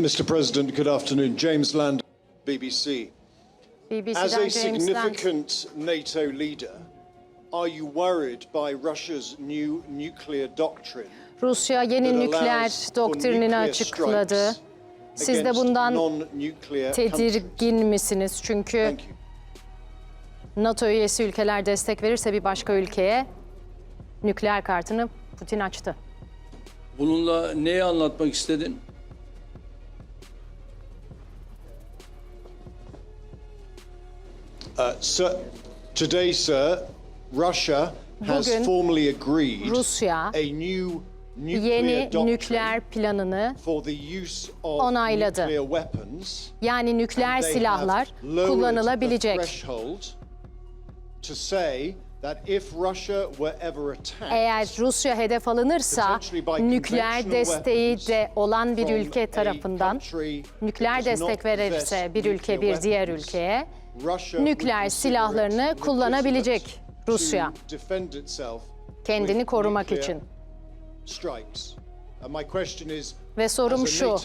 Mr. President, good afternoon. James Land, BBC. As BBC'den a James Land. significant NATO leader, are you worried by Russia's new nuclear doctrine? Rusya yeni nükleer doktrinini açıkladı. Siz de bundan tedirgin misiniz? Çünkü. NATO üyesi ülkeler destek verirse bir başka ülkeye nükleer kartını Putin açtı. Bununla neyi anlatmak istedin? Sir, today, sir, Russia has Bugün formally agreed Rusya a new nuclear yeni nükleer planını for the use of onayladı. nuclear weapons. yani nükleer silahlar kullanılabilecek. Eğer Rusya hedef alınırsa nükleer desteği de olan bir ülke tarafından nükleer destek verirse bir ülke bir diğer ülkeye nükleer silahlarını kullanabilecek Rusya kendini korumak için. Ve sorum şu,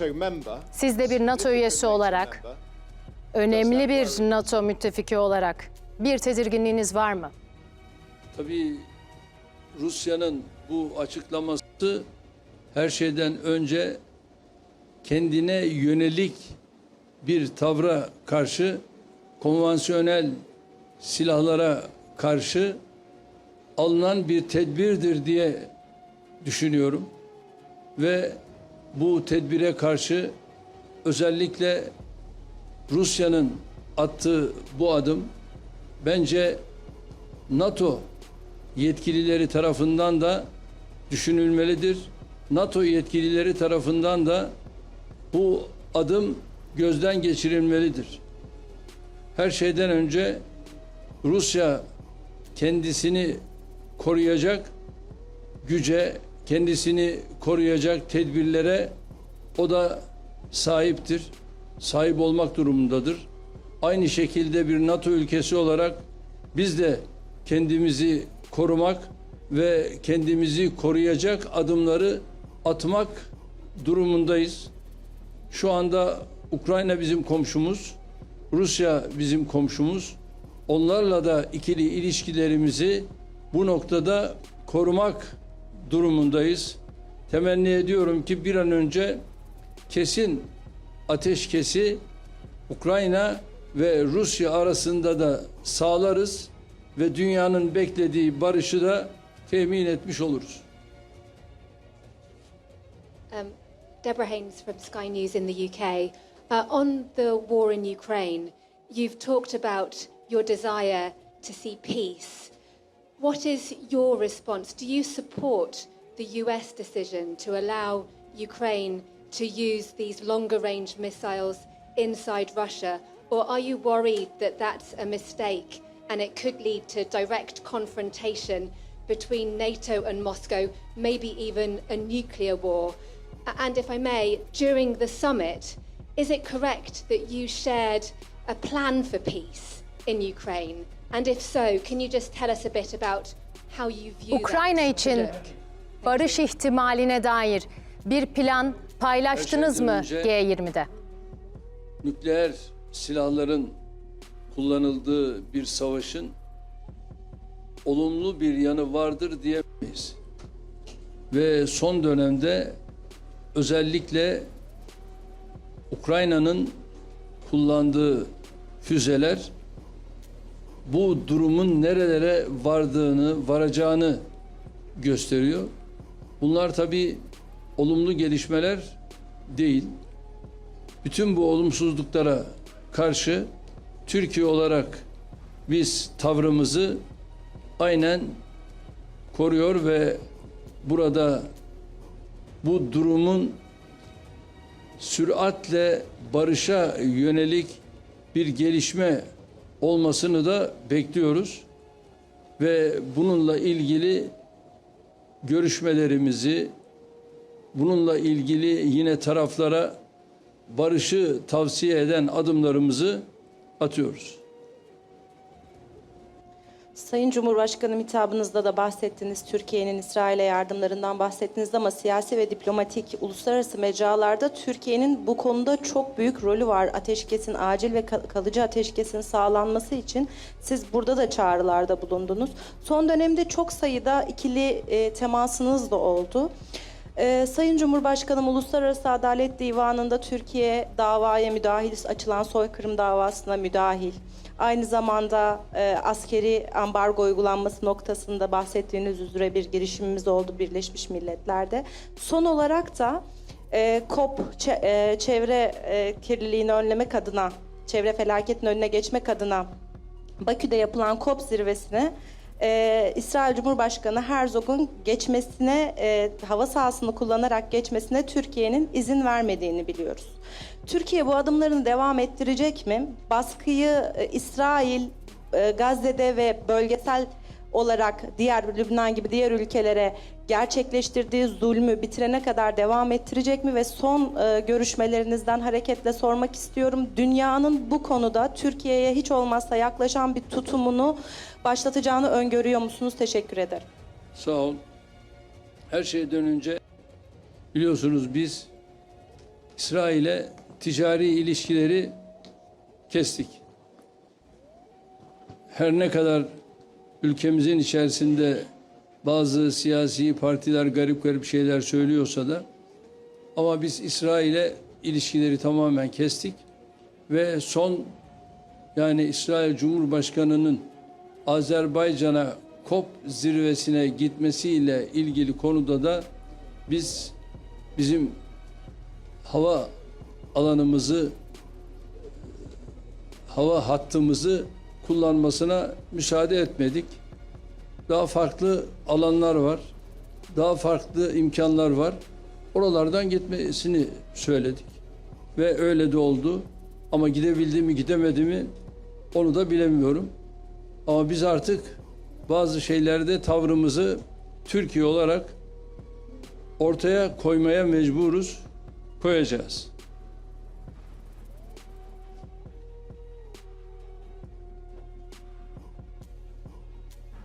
siz de bir NATO üyesi olarak, önemli bir NATO müttefiki olarak bir tedirginliğiniz var mı? Tabii Rusya'nın bu açıklaması her şeyden önce kendine yönelik bir tavra karşı konvansiyonel silahlara karşı alınan bir tedbirdir diye düşünüyorum. Ve bu tedbire karşı özellikle Rusya'nın attığı bu adım bence NATO yetkilileri tarafından da düşünülmelidir. NATO yetkilileri tarafından da bu adım gözden geçirilmelidir. Her şeyden önce Rusya kendisini koruyacak güce, kendisini koruyacak tedbirlere o da sahiptir. Sahip olmak durumundadır. Aynı şekilde bir NATO ülkesi olarak biz de kendimizi korumak ve kendimizi koruyacak adımları atmak durumundayız. Şu anda Ukrayna bizim komşumuz, Rusya bizim komşumuz. Onlarla da ikili ilişkilerimizi bu noktada korumak durumundayız. Temenni ediyorum ki bir an önce kesin ateşkesi Ukrayna ve Rusya arasında da sağlarız ve dünyanın beklediği barışı da temin etmiş oluruz. Um, Deborah Haynes from Sky News in the UK. Uh, on the war in Ukraine, you've talked about your desire to see peace. What is your response? Do you support the US decision to allow Ukraine to use these longer range missiles inside Russia? Or are you worried that that's a mistake and it could lead to direct confrontation between NATO and Moscow, maybe even a nuclear war? And if I may, during the summit, is it correct that you shared a plan for peace in Ukraine? And if so, can you just tell us a bit about how you view Ukrayna that için barış ihtimaline dair bir plan paylaştınız mı Her şeyden önce- G20'de? Nükleer silahların kullanıldığı bir savaşın olumlu bir yanı vardır diyemeyiz. Ve son dönemde özellikle Ukrayna'nın kullandığı füzeler bu durumun nerelere vardığını, varacağını gösteriyor. Bunlar tabii olumlu gelişmeler değil. Bütün bu olumsuzluklara karşı Türkiye olarak biz tavrımızı aynen koruyor ve burada bu durumun süratle barışa yönelik bir gelişme olmasını da bekliyoruz ve bununla ilgili görüşmelerimizi bununla ilgili yine taraflara barışı tavsiye eden adımlarımızı atıyoruz. Sayın Cumhurbaşkanım hitabınızda da bahsettiniz. Türkiye'nin İsrail'e yardımlarından bahsettiniz ama siyasi ve diplomatik uluslararası mecralarda Türkiye'nin bu konuda çok büyük rolü var. Ateşkesin acil ve kal- kalıcı ateşkesin sağlanması için siz burada da çağrılarda bulundunuz. Son dönemde çok sayıda ikili e, temasınız da oldu. Ee, Sayın Cumhurbaşkanım Uluslararası Adalet Divanı'nda Türkiye davaya müdahil açılan soykırım davasına müdahil. Aynı zamanda e, askeri ambargo uygulanması noktasında bahsettiğiniz üzere bir girişimimiz oldu Birleşmiş Milletler'de. Son olarak da e, COP e, çevre e, kirliliğini önlemek adına, çevre felaketinin önüne geçmek adına Bakü'de yapılan COP zirvesine e, İsrail Cumhurbaşkanı Herzog'un geçmesine, e, hava sahasını kullanarak geçmesine Türkiye'nin izin vermediğini biliyoruz. Türkiye bu adımlarını devam ettirecek mi? Baskıyı e, İsrail, e, Gazze'de ve bölgesel olarak diğer Lübnan gibi diğer ülkelere gerçekleştirdiği zulmü bitirene kadar devam ettirecek mi ve son e, görüşmelerinizden hareketle sormak istiyorum. Dünyanın bu konuda Türkiye'ye hiç olmazsa yaklaşan bir tutumunu başlatacağını öngörüyor musunuz? Teşekkür ederim. Sağ ol. Her şeyden önce biliyorsunuz biz İsrail'e ticari ilişkileri kestik. Her ne kadar ülkemizin içerisinde bazı siyasi partiler garip garip şeyler söylüyorsa da ama biz İsrail'e ilişkileri tamamen kestik ve son yani İsrail Cumhurbaşkanı'nın Azerbaycan'a COP zirvesine gitmesiyle ilgili konuda da biz bizim hava alanımızı hava hattımızı kullanmasına müsaade etmedik. Daha farklı alanlar var. Daha farklı imkanlar var. Oralardan gitmesini söyledik. Ve öyle de oldu. Ama gidebildi mi gidemedi mi onu da bilemiyorum. Ama biz artık bazı şeylerde tavrımızı Türkiye olarak ortaya koymaya mecburuz, koyacağız.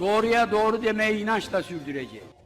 Doğruya doğru demeyi inançla sürdüreceğiz.